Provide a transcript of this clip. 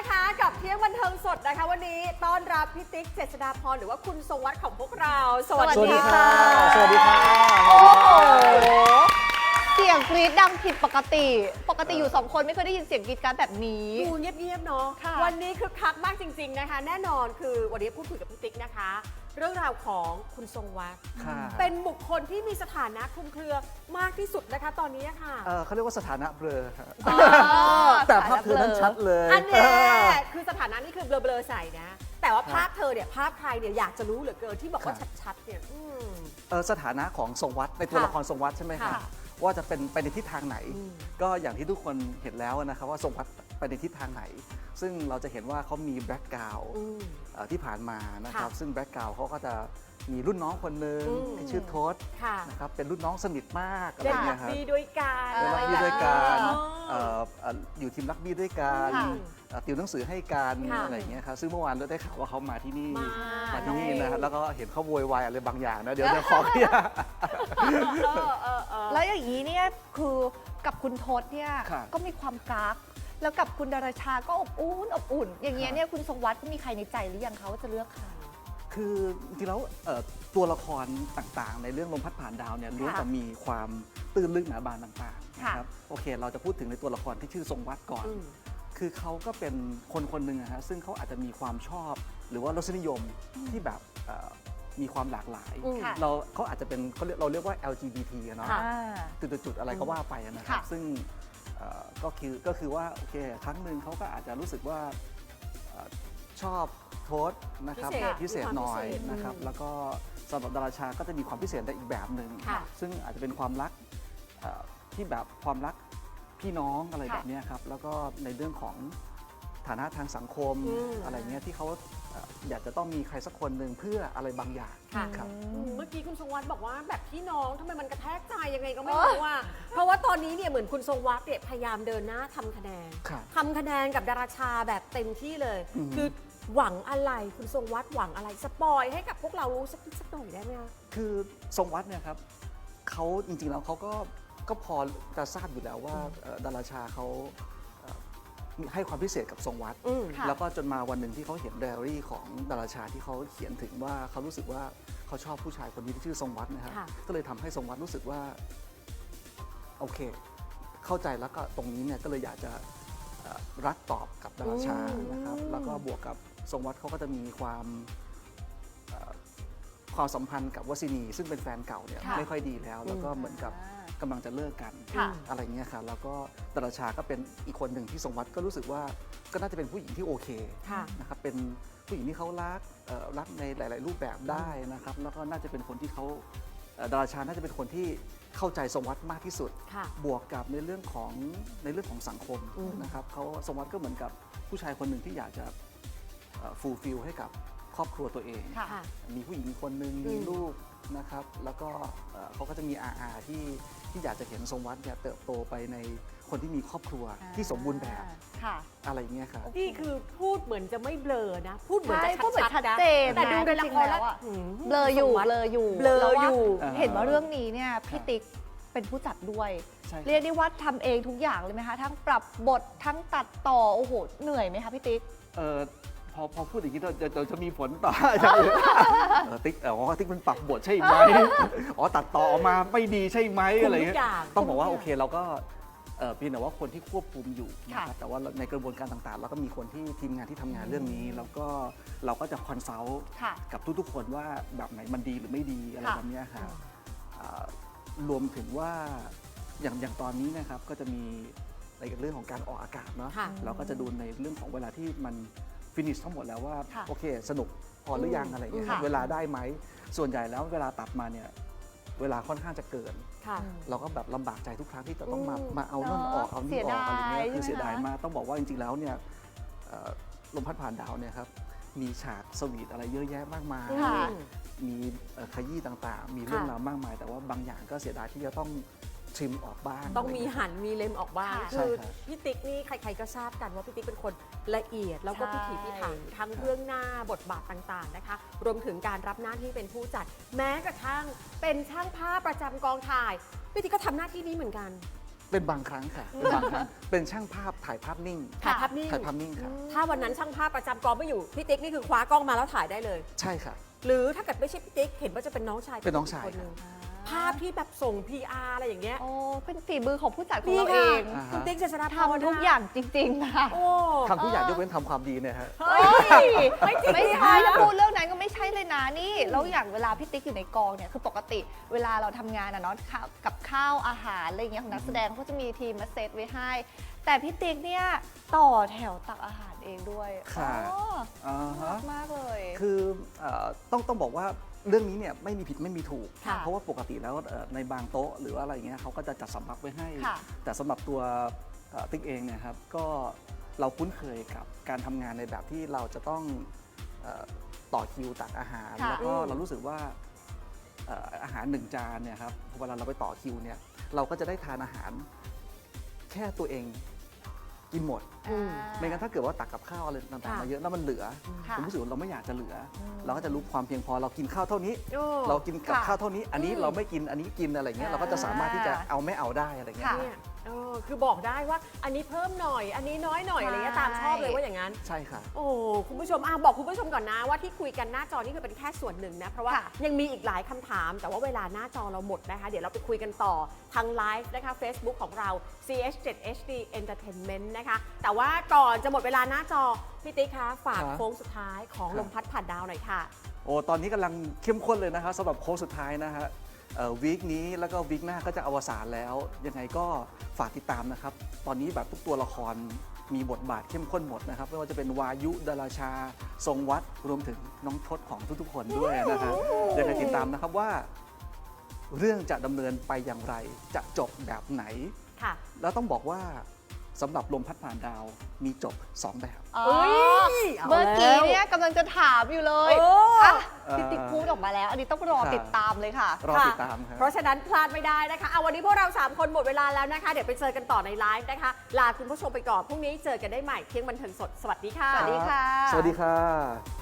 นะคะกับเที่ยงบันเทิงสดนะคะ วันนี้ต้อนรับพี่ติ๊กเจษฎาพรหรือว่าคุณทรงวัดของพวกเรา สวัสสวัสดีดีค่ะค่ะ สวัสดีค่ะโอ้โหเสียงกรี๊ดดังผิดปกติ ปกติอยู่สองคนไม่เคยได้ยินเสียงกรี๊ดกราร์ดแบบนี้ ดูเงียบๆเนาะ ค่ะ วันนี้คือคักมากจริง ๆนะคะ แน่นอนคือวันนี้พูดคุยกับพี่ติ๊กนะคะ เรื่องราวของคุณทรงวัดค่ะเป็นบุคคลที่มีสถานะคลุมเครือมากที่สุดนะคะ ตอนนี้ค่ะ เอ่อเขาเรียกว่าสถานะเบลอครับอ๋อ แต่ภาพเธอนั้นชัดเลยอันเนี้ยเออคือสถานะนี่คือเบลอๆใส่นะ แต่ว่าภาพเธอเนี่ยภาพใครเนี่ยอยากจะรู้เหลือเกินที่บอกว่าครับชัดๆเนี่ยอืม เอ่อสถานะของทรงวัดในตัวค่ะละครทรงวัดใช่ไหมครับค่ะว่าจะเป็นไปในทิศทางไหน อืม ก็อย่างที่ทุกคนเห็นแล้วนะครับว่าทรงวัด ไปในทิศทางไหน ซึ่งเราจะเห็นว่าเขามีแบ็กกราวอืมที่ผ่านมานะครับค่ะซึ่งแบ็กกราวเขาก็จะมีรุ่นน้องคนหนึ่งอืมที่ชื่อโทษค่ะนะครับเป็นรุ่นน้องสนิทมากอะไรเล่นเงี้รัยกครับบี้ด้วยกันเออเล่นรักบี้ด้วยกันอ๋อเอ่อเอ่ออยู่ทีมรักบี้ด้วยกันค่ะเอ่อติวหนังสือให้กันค่ะอะไรอย่างเงี้ยครับซึ่งเมื่อวานเราได้ข่าวว่าเขามาที่นี่มามาที่นี่น้องเอนะฮะแล้วก็เห็นเขาโวยวายอะไรบางอย่างนะเดี๋ยวเดี๋ยวขอเคลียร์เออเออเออแล้วอย่างนี้เนี่ยคือกับคุณทศเนี่ยครับก็มีความกัก แล้วกับคุณดาราชาก็อบอุ่นอบอุ่น อย่างเงี้ยครับเนี่ยคุณทรงวัดก็มีใครในใจหรือยังคะว่าจะเลือกใคร คือจริงๆแล้วเอ่อตัวละครต่างๆ ในเรื่องลมพัดผ่านดาวเนี่ยล้วนค่ะจะมีความตื้นลึกหนาบานต่างๆค่ะนะครับโอเค เราจะพูดถึงในตัวละครที่ชื่อทรงวัดก่อน อืม คือเขาก็เป็นคนคนหนึ่งอะฮะซึ่งเขาอาจจะมีความชอบ หรือว่ารสนิยมที่แบบเอ่อมีความหลากหลาย อืมค่ะ เราเขาอาจจะเป็นเขาเรียกเราเรียกว่า LGBT อะเนาะ ค่ะอ่าจุดๆๆอะไรก็ว่าไปนะครับ ค่ะซึ่งเอ่อ ก็คือก็คือว่าโอเคครั้งหนึ่งเขาก็อาจจะรู้สึกว่าเอ่อชอบโทษนะครับพิเศษพิเศษหน่อยมีความพิเศษนะครับอืมแล้วก็สำหรับดาราชาก็จะมีความพิเศษในอีกแบบหนึ่งค่ะซึ่งอาจจะเป็นความรักเอ่อที่แบบความรักพี่น้องอะไรค่ะแบบเนี้ยครับแล้วก็ในเรื่องของฐานะทางสังคมอืมอะไรเงี้ยที่เขาเอ่ออยากจะต้องมีใครสักคนหนึ่งเพื่ออะไรบางอย่างค่ะ ครับอืมเมื่อกี้คุณทรงวัดบอกว่าแบบพี่น้องทำไมมันกระแทกใจยังไงก็ไม่รู้ว่า เพราะว่าตอนนี้เนี่ยเหมือนคุณทรงวัดเนี่ยพยายามเดินหน้าทำคะแนนครับทำคะแนนกับดาราชาแบบเต็มที่เลย อืมคือหวังอะไรคุณทรงวัดหวังอะไรสปอยให้กับพวกเรารู้สักนิดสักหน่อยได้ไหมคะ คือทรงวัดเนี่ยครับเขาจริงๆแล้วเขาก็ก็พอจะทราบอยู่แล้วว่าเอ่อดาราชาเขาเอ่อมี ให้ความพิเศษกับทรงวัด อืมค่ะ แล้วก็จนมาวันหนึ่งที่เขาเห็นไดอารี่ของดาราชาที่เขาเขียนถึงว่าเขารู้สึกว่าเขาชอบผู้ชายคนนี้ที่ชื่อทรงวัดนะครับค่ะ ก็เลยทำให้ทรงวัดรู้สึกว่า โอเค เข้าใจแล้วก็ตรงนี้เนี่ยก็เลยอยากจะเอ่อรักตอบกับดาราชานะครับ แล้วก็บวกกับทรงวัดเขาก็จะมีความเอ่อความสัมพันธ์กับวสินี ซึ่งเป็นแฟนเก่าเนี่ยค่ะ ไม่ค่อยดีแล้ว แล้วก็อืมเหมือนกับ กำลังจะเลิกกันค่ะ อะไรเงี้ยครับแล้วก็ดาราชาก็เป็นอีกคนหนึ่งที่ทรงวัดก็รู้สึกว่าก็น่าจะเป็นผู้หญิงที่โอเคค่ะนะครับเป็นผู้หญิงที่เขารักเอ่อรักในหลาย ๆ รูปแบบได้นะครับ แล้วก็น่าจะเป็นคนที่เขาเอ่อดาราชาน่าจะเป็นคนที่เข้าใจทรงวัดมากที่สุด ค่ะ บวกกับในเรื่องของในเรื่องของสังคมอืม นะครับเขาทรงวัดก็เหมือนกับผู้ชายคนหนึ่งที่อยากจะฟูลฟิลให้กับครอบครัวตัวเอง ค่ะค่ะมีผู้หญิงคนหนึ่งอืมมีลูกนะครับ แล้วก็เอ่อเขาก็จะมีอาอาที่ ที่อยากจะเห็นทรงวัดเนี่ยเติบโตไปในคนที่มีครอบครัวที่สมบูรณ์แบบค่ะ อะไรอย่างเงี้ยครับ นี่คือพูดเหมือนจะไม่เบลอนะ พูดเหมือนจะใช่พูดเหมือนชัดๆนะชัดเจนแต่ดูในนะละจริคงรๆแล้แล้ววอะหืมเบลออยู่ทรงวัดเบลออยู่เบลอแล้วว่าอยู่อ่าเห็นว่าเรื่องนี้เนี่ยพี่ติ๊กเป็นผู้จัดด้วยใช่ครับเรียกได้ว่าทำเองทุกอย่างเลยไหมคะ ทั้งปรับบททั้งตัดต่อโอ้โหเหนื่อยไหมคะพี่ติ๊กเออ พอพอพูดอย่างนี้เราจะเราจะมีผลต่ออย่างอื่นเออติ๊กอ๋อติ๊กมันปรับบทใช่ไหมอ๋อตัดต่อออกมาไม่ดีใช่ไหมคุมอะไรทุเงี้กอย่างต้องบอกว่าคุโอมทุเคย่งเราก็เออเพียงแต่ว่าคนที่ควบคุมอยู่นะค่ะ ครับแต่ว่าในกระบวนการต่างๆ เราก็มีคนที่ทีมงานที่ทำงานเรื่องนี้ แล้วก็เราก็จะคอนซัลท์ ค่ะ กับทุกๆ คนว่าแบบไหนมันดีหรือไม่ดีอะไรค่ะแบบเนี้ยครับอ่ารวมถึงว่าอย่างอย่างตอนนี้นะครับก็จะมีในเรื่องของการออกอากาศเนาะค่ะ เราก็จะดูในเรื่องของเวลาที่มัน ฟินิชทั้งหมดแล้วว่าค่ะโอเค สนุกพอหรือยังอืมอะไรอย่างเงี้ยค่ะ เวลาได้ไหม ส่วนใหญ่แล้วเวลาตัดมาเนี่ยเวลาค่อนข้างจะเกิน ค่ะ เราก็แบบลำบากใจทุกครั้งที่จะต้องมาอืมมาเอานั่นออกเนอะเอานี่ออกอะไรเงี้ยเสียดายคือเสียดายใช่ไหมคะมากต้องบอกว่าจริง ๆแล้วเนี่ยเอ่อลมพัดผ่านดาวเนี่ยครับมีฉากสวีทอะไรเยอะแยะมากมายค่ะ มีเอ่อขยี้ต่างๆ มีเรื่องค่ะราวมากมาย แต่ว่าบางอย่างก็เสียดายที่จะต้อง ทริมออกบ้าง ต้องมีหันมีเล็มออกบ้างค่ะคือใช่ครับ พี่ติ๊กนี่ใคร ๆก็ทราบกันว่าพี่ติ๊กเป็นคนละเอียด แล้วก็ใช่พิถีพิถันทั้งเรื่องหน้าบทบาทต่างๆนะคะ รวมถึงการรับหน้าที่เป็นผู้จัด แม้กระทั่งเป็นช่างภาพประจำกองถ่ายพี่ติ๊กก็ทำหน้าที่นี้เหมือนกันเป็นบางครั้งค่ะ เป็นบางครั้ง เป็นช่างภาพถ่ายภาพนิ่ง ถ่ายภาพนิ่งถ่ายภาพนิ่งครับถ้าวันนั้นช่างภาพประจำกองไม่อยู่พี่ติ๊กนี่คือคว้ากล้องมาแล้วถ่ายได้เลย ใช่ค่ะ หรือถ้าเกิดไม่ใช่พี่ติ๊กเห็นว่าจะเป็นน้องชายเป็นน้องชายคนหนึ่ง ภาพที่แบบส่ง PR อะไรอย่างเงี้ยโอ้เป็นฝีมือของผู้จัดของนี่เราเอค่ะงอ่าฮะคุณติ๊กเจษฎาพรทำทุกอย่างจริงๆค่ะโอ้ทำทุกอย่างยกเว้นทำความดีเนี่ยฮะ เฮ้ยไม่จริงไม่ดิใช่คะถ้าพูดเรื่องนั้นก็ไม่ใช่เลยนะนี่แล้วอย่างเวลาพี่ติ๊กอยู่ในกองเนี่ยคือปกติเวลาเราทำงานอะเนาะข้าวกับข้าวอาหารอะไรอย่างเงี้ยของนักแสดงเขาจะมีทีมมาเซตไว้ให้ แต่พี่ติ๊กเนี่ยต่อแถวตักอาหาร เองด้วยค่ะอ๋ออ่าฮะ มากเลย คือเอ่อต้องต้องบอกว่าเรื่องนี้เนี่ยไม่มีผิดไม่มีถูก ค่ะเพราะว่าปกติแล้วเอ่อในบางโต๊ะหรือว่าอะไรอย่างเงี้ยเขาก็จะจัดสำรับไว้ให้ ค่ะแต่สำหรับตัวเอ่อติ๊กเองเนี่ยครับก็เราคุ้นเคยกับการทำงานในแบบที่เราจะต้องเอ่อต่อคิวตักอาหาร ค่ะ แล้วก็อืมเรารู้สึกว่าเอ่ออาหารหนึ่งจานเนี่ยครับเวลาเราไปต่อคิวเนี่ยเราก็จะได้ทานอาหารแค่ตัวเองกินหมดอืมไม่งั้นถ้าเกิดว่าตักกับข้าวอะไรต่างๆค่ะมาเยอะแล้วมันเหลือค่ะผมรู้สึกว่าเราไม่อยากจะเหลืออมเราก็จะรู้ความเพียงพอเรากินข้าวเท่านี้ โอ้เรากินกับค่ะข้าวเท่านี้ อันนี้อืมเราไม่กินอันนี้กินอะไรเงี้ยเราก็จะสามารถที่จะเอาไม่เอาได้อะไรเงี้ยค่ะ เนี่ยเออคือบอกได้ว่าอันนี้เพิ่มหน่อย อันนี้น้อยหน่อยอะไรเงี้ยตามชอบเลยว่าอย่างนั้น ใช่ค่ะ โอ้คุณผู้ชมอะบอกคุณผู้ชมก่อนนะว่าที่คุยกันหน้าจอนี่คือเป็นแค่ส่วนหนึ่งนะ เพราะว่าค่ะยังมีอีกหลายคำถาม แต่ว่าเวลาหน้าจอเราหมดนะคะ เดี๋ยวเราไปคุยกันต่อทางไลฟ์นะคะ Facebook ของเรา CH7HD Entertainment นะคะ แต่ว่าก่อนจะหมดเวลาหน้าจอพี่ติ๊กคะฝากครับ โค้งสุดท้ายของครับลมพัดผ่านดาวหน่อยค่ะ โอ้ตอนนี้กำลังเข้มข้นเลยนะครับสำหรับโค้งสุดท้ายนะฮะวีคนี้แล้วก็วีคหน้าก็จะอวสานแล้ว ยังไงก็ฝากติดตามนะครับ ตอนนี้แบบทุกตัวละครมีบทบาทเข้มข้นหมดนะครับ ไม่ว่าจะเป็นวายุดาราชา ทรงวัดรวมถึงน้องทศของทุกๆคนด้วยนะฮะยังไงติดตามนะครับว่า เรื่องจะดำเนินไปอย่างไรจะจบแบบไหน ค่ะ แล้วต้องบอกว่า สำหรับลมพัดผ่านดาวมีจบ 2 แบบอ๋อเอ้ยเอาเมื่อกี้แล้วเนี่ยกำลังจะถามอยู่เลยเอออะพี่ติ๊กพูดออกมาแล้ว อันนี้ต้องรอค่ะติดตามเลยค่ะ รอค่ะติดตามครับ เพราะฉะนั้นพลาดไม่ได้นะคะเอาวันนี้พวกเรา 3 คนหมดเวลาแล้วนะคะ เดี๋ยวไปเจอกันต่อในไลฟ์นะคะ ลาคุณผู้ชมไปก่อน พรุ่งนี้เจอกันได้ใหม่เที่ยงบันเทิงสด สวัสดีค่ะ สวัสดีค่ะ สวัสดีค่ะ